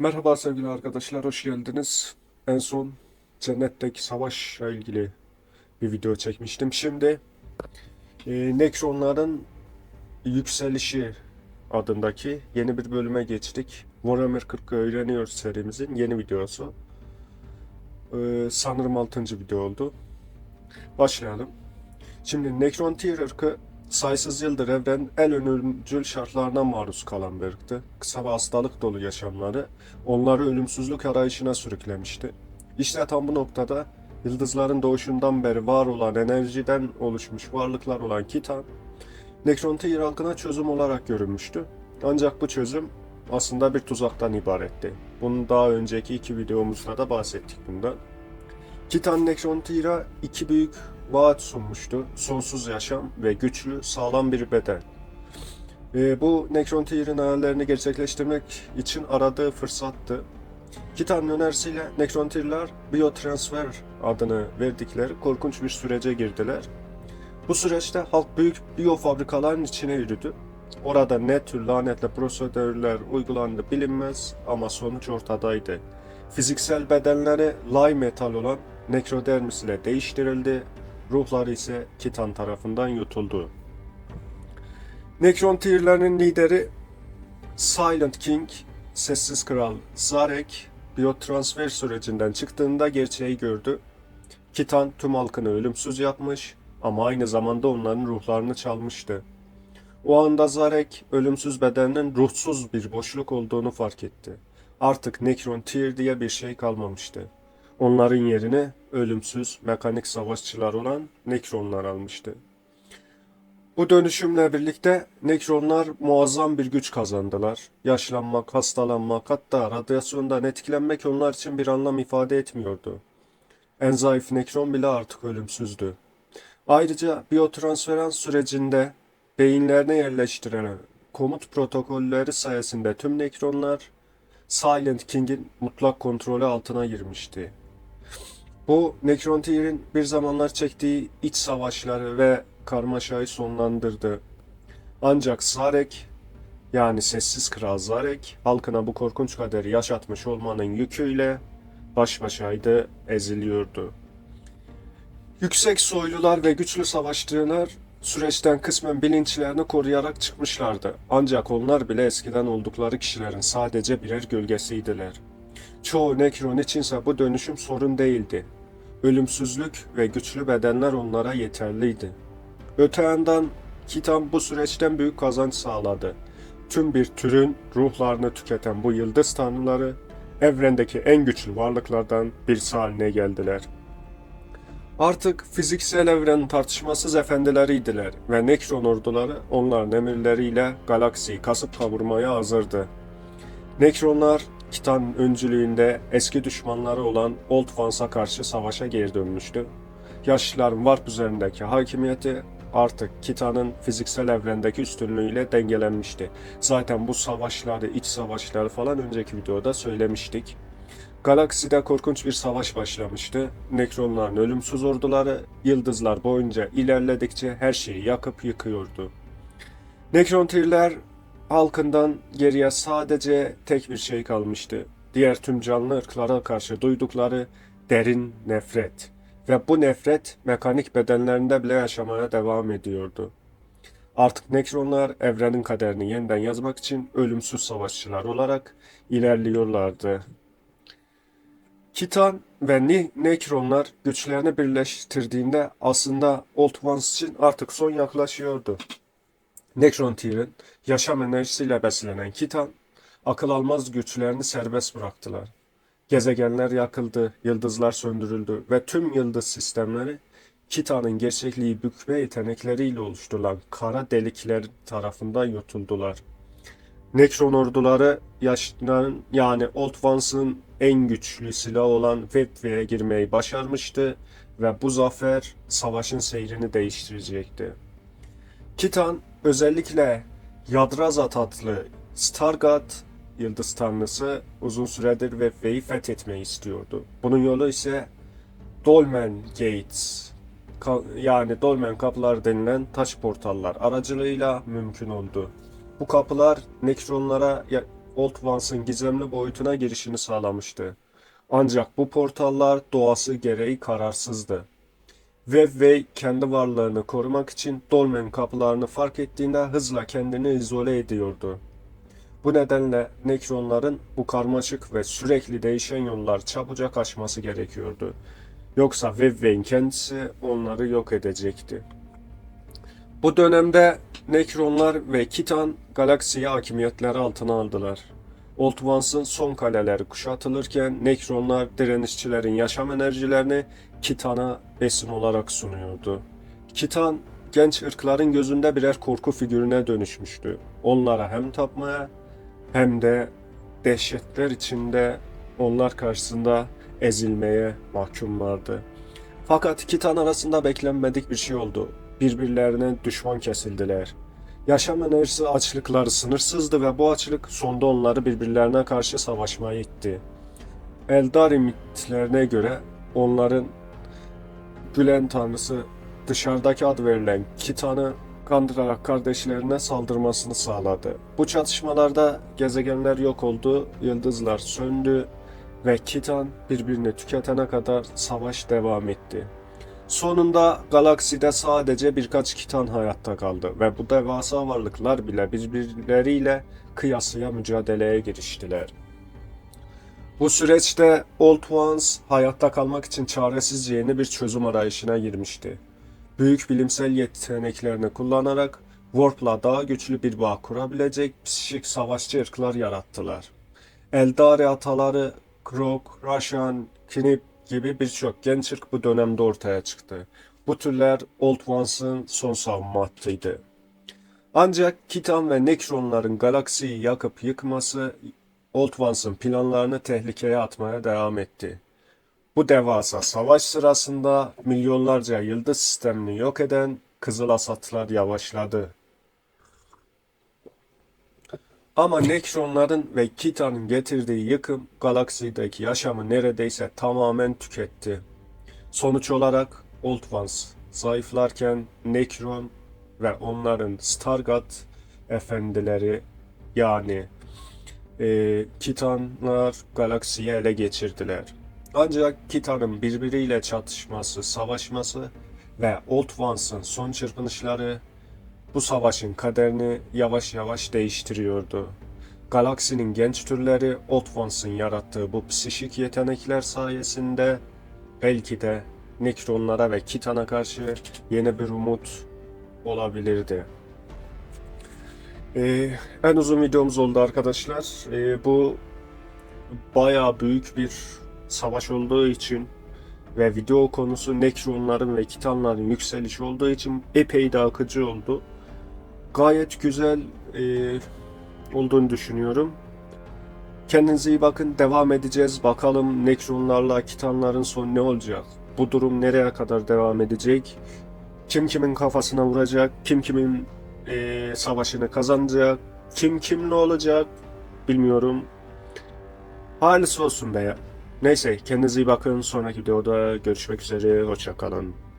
Merhaba sevgili arkadaşlar, hoş geldiniz. En son Cennetteki Savaş'la ilgili bir video çekmiştim. Şimdi e, Nekronların Yükselişi adındaki yeni bir bölüme geçtik. Warhammer 40'ı öğreniyoruz serimizin yeni videosu. E, sanırım 6. video oldu. Başlayalım. Şimdi Necron Tier ırkı sayısız yıldır evrenin en ölümcül şartlarına maruz kalan bir ırktı. Kısa ve hastalık dolu yaşamları onları ölümsüzlük arayışına sürüklemişti. İşte tam bu noktada yıldızların doğuşundan beri var olan enerjiden oluşmuş varlıklar olan Kitan, Necron Tier halkına çözüm olarak görünmüştü. Ancak bu çözüm aslında bir tuzaktan ibaretti. Bunun daha önceki iki videomuzda da bahsettik bundan. Titan Necrontira iki büyük vaat sunmuştu. Sonsuz yaşam ve güçlü, sağlam bir beden. Ee, bu Necrontira'nın hayallerini gerçekleştirmek için aradığı fırsattı. Titan'ın önerisiyle Necrontirler Biotransfer adını verdikleri korkunç bir sürece girdiler. Bu süreçte halk büyük biyofabrikaların içine yürüdü. Orada ne tür lanetli prosedürler uygulandı bilinmez ama sonuç ortadaydı. Fiziksel bedenleri lay metal olan nekrodermis ile değiştirildi, ruhları ise Kitan tarafından yutuldu. Nekron Tier'lerinin lideri Silent King, Sessiz Kral Zarek, biyotransfer sürecinden çıktığında gerçeği gördü. Kitan tüm halkını ölümsüz yapmış ama aynı zamanda onların ruhlarını çalmıştı. O anda Zarek ölümsüz bedenin ruhsuz bir boşluk olduğunu fark etti. Artık Necron Tier diye bir şey kalmamıştı. Onların yerine ölümsüz mekanik savaşçılar olan Necronlar almıştı. Bu dönüşümle birlikte Necronlar muazzam bir güç kazandılar. Yaşlanmak, hastalanmak hatta radyasyondan etkilenmek onlar için bir anlam ifade etmiyordu. En zayıf Necron bile artık ölümsüzdü. Ayrıca biyotransferans sürecinde beyinlerine yerleştirilen komut protokolleri sayesinde tüm Necronlar Silent King'in mutlak kontrolü altına girmişti. Bu Necrontier'in bir zamanlar çektiği iç savaşları ve karmaşayı sonlandırdı. Ancak Zarek yani sessiz kral Zarek halkına bu korkunç kaderi yaşatmış olmanın yüküyle baş başaydı, eziliyordu. Yüksek soylular ve güçlü savaşçılar süreçten kısmen bilinçlerini koruyarak çıkmışlardı. Ancak onlar bile eskiden oldukları kişilerin sadece birer gölgesiydiler. Çoğu Nekron içinse bu dönüşüm sorun değildi. Ölümsüzlük ve güçlü bedenler onlara yeterliydi. Öte yandan Kitan bu süreçten büyük kazanç sağladı. Tüm bir türün ruhlarını tüketen bu yıldız tanrıları evrendeki en güçlü varlıklardan birisi haline geldiler. Artık fiziksel evrenin tartışmasız efendileriydiler ve Nekron orduları onların emirleriyle galaksiyi kasıp kavurmaya hazırdı. Nekronlar Kitan öncülüğünde eski düşmanları olan Old Ones'a karşı savaşa geri dönmüştü. Yaşlıların Warp üzerindeki hakimiyeti artık Kitan'ın fiziksel evrendeki üstünlüğüyle dengelenmişti. Zaten bu savaşları, iç savaşları falan önceki videoda söylemiştik. Galakside korkunç bir savaş başlamıştı. Nekronların ölümsüz orduları yıldızlar boyunca ilerledikçe her şeyi yakıp yıkıyordu. Nekrontirler halkından geriye sadece tek bir şey kalmıştı. Diğer tüm canlı ırklara karşı duydukları derin nefret. Ve bu nefret mekanik bedenlerinde bile yaşamaya devam ediyordu. Artık Nekronlar evrenin kaderini yeniden yazmak için ölümsüz savaşçılar olarak ilerliyorlardı. Kitan ve Ni- Nekronlar güçlerini birleştirdiğinde aslında Old Ones için artık son yaklaşıyordu. Necron Tier'in yaşam enerjisiyle beslenen Kitan, akıl almaz güçlerini serbest bıraktılar. Gezegenler yakıldı, yıldızlar söndürüldü ve tüm yıldız sistemleri Kitan'ın gerçekliği bükme yetenekleriyle oluşturulan kara delikler tarafından yutuldular. Necron orduları yaşlıların yani Old Ones'ın en güçlü silahı olan Webway'e girmeyi başarmıştı ve bu zafer savaşın seyrini değiştirecekti. Kitan özellikle Yadrazat adlı Stargard yıldız tanrısı uzun süredir Webway'i fethetmeyi istiyordu. Bunun yolu ise Dolmen Gates yani Dolmen kapılar denilen taş portallar aracılığıyla mümkün oldu. Bu kapılar Nekronlara ya- Old Ones'ın gizemli boyutuna girişini sağlamıştı. Ancak bu portallar doğası gereği kararsızdı. Webway kendi varlığını korumak için dolmen kapılarını fark ettiğinde hızla kendini izole ediyordu. Bu nedenle Nekronların bu karmaşık ve sürekli değişen yollar çabucak aşması gerekiyordu. Yoksa Webway'in kendisi onları yok edecekti. Bu dönemde Nekronlar ve Kitan galaksiyi hakimiyetleri altına aldılar. Old Ones'ın son kaleleri kuşatılırken Nekronlar direnişçilerin yaşam enerjilerini Kitan'a besin olarak sunuyordu. Kitan genç ırkların gözünde birer korku figürüne dönüşmüştü. Onlara hem tapmaya hem de dehşetler içinde onlar karşısında ezilmeye mahkumlardı. Fakat Kitan arasında beklenmedik bir şey oldu. Birbirlerine düşman kesildiler. Yaşam enerjisi açlıkları sınırsızdı ve bu açlık sonda onları birbirlerine karşı savaşmaya itti. Eldari mitlerine göre onların Gülen tanrısı dışarıdaki ad verilen Kitan'ı kandırarak kardeşlerine saldırmasını sağladı. Bu çatışmalarda gezegenler yok oldu, yıldızlar söndü ve Kitan birbirini tüketene kadar savaş devam etti. Sonunda galakside sadece birkaç Kitan hayatta kaldı ve bu devasa varlıklar bile birbirleriyle kıyasıya mücadeleye giriştiler. Bu süreçte Old Ones hayatta kalmak için çaresizce yeni bir çözüm arayışına girmişti. Büyük bilimsel yeteneklerini kullanarak Warp'la daha güçlü bir bağ kurabilecek psikik savaşçı ırklar yarattılar. Eldari ataları Krog, Rashan, Knip gibi birçok genç ırk bu dönemde ortaya çıktı. Bu türler Old Ones'ın son savunma hattıydı. Ancak Kitan ve Nekronların galaksiyi yakıp yıkması Old Ones'ın planlarını tehlikeye atmaya devam etti. Bu devasa savaş sırasında milyonlarca yıldız sistemini yok eden Kızıl Asatlar yavaşladı. Ama Nekronların ve Kita'nın getirdiği yıkım galaksideki yaşamı neredeyse tamamen tüketti. Sonuç olarak Old Ones zayıflarken Nekron ve onların Stargate efendileri yani e, Kitanlar galaksiyi ele geçirdiler. Ancak Kitan'ın birbiriyle çatışması, savaşması ve Old Ones'ın son çırpınışları bu savaşın kaderini yavaş yavaş değiştiriyordu. Galaksinin genç türleri Old Ones'ın yarattığı bu psişik yetenekler sayesinde belki de Nekronlara ve Kitan'a karşı yeni bir umut olabilirdi. Ee, en uzun videomuz oldu arkadaşlar. Ee, bu bayağı büyük bir savaş olduğu için ve video konusu Nekronların ve Kitanların yükselişi olduğu için epey de akıcı oldu. Gayet güzel e, olduğunu düşünüyorum. Kendinize iyi bakın. Devam edeceğiz. Bakalım Nekronlarla Kitanların son ne olacak? Bu durum nereye kadar devam edecek? Kim kimin kafasına vuracak? Kim kimin e, savaşını kazanacak? Kim kimle olacak? Bilmiyorum. Hayırlısı olsun be ya. Neyse kendinize iyi bakın. Sonraki videoda görüşmek üzere. Hoşçakalın.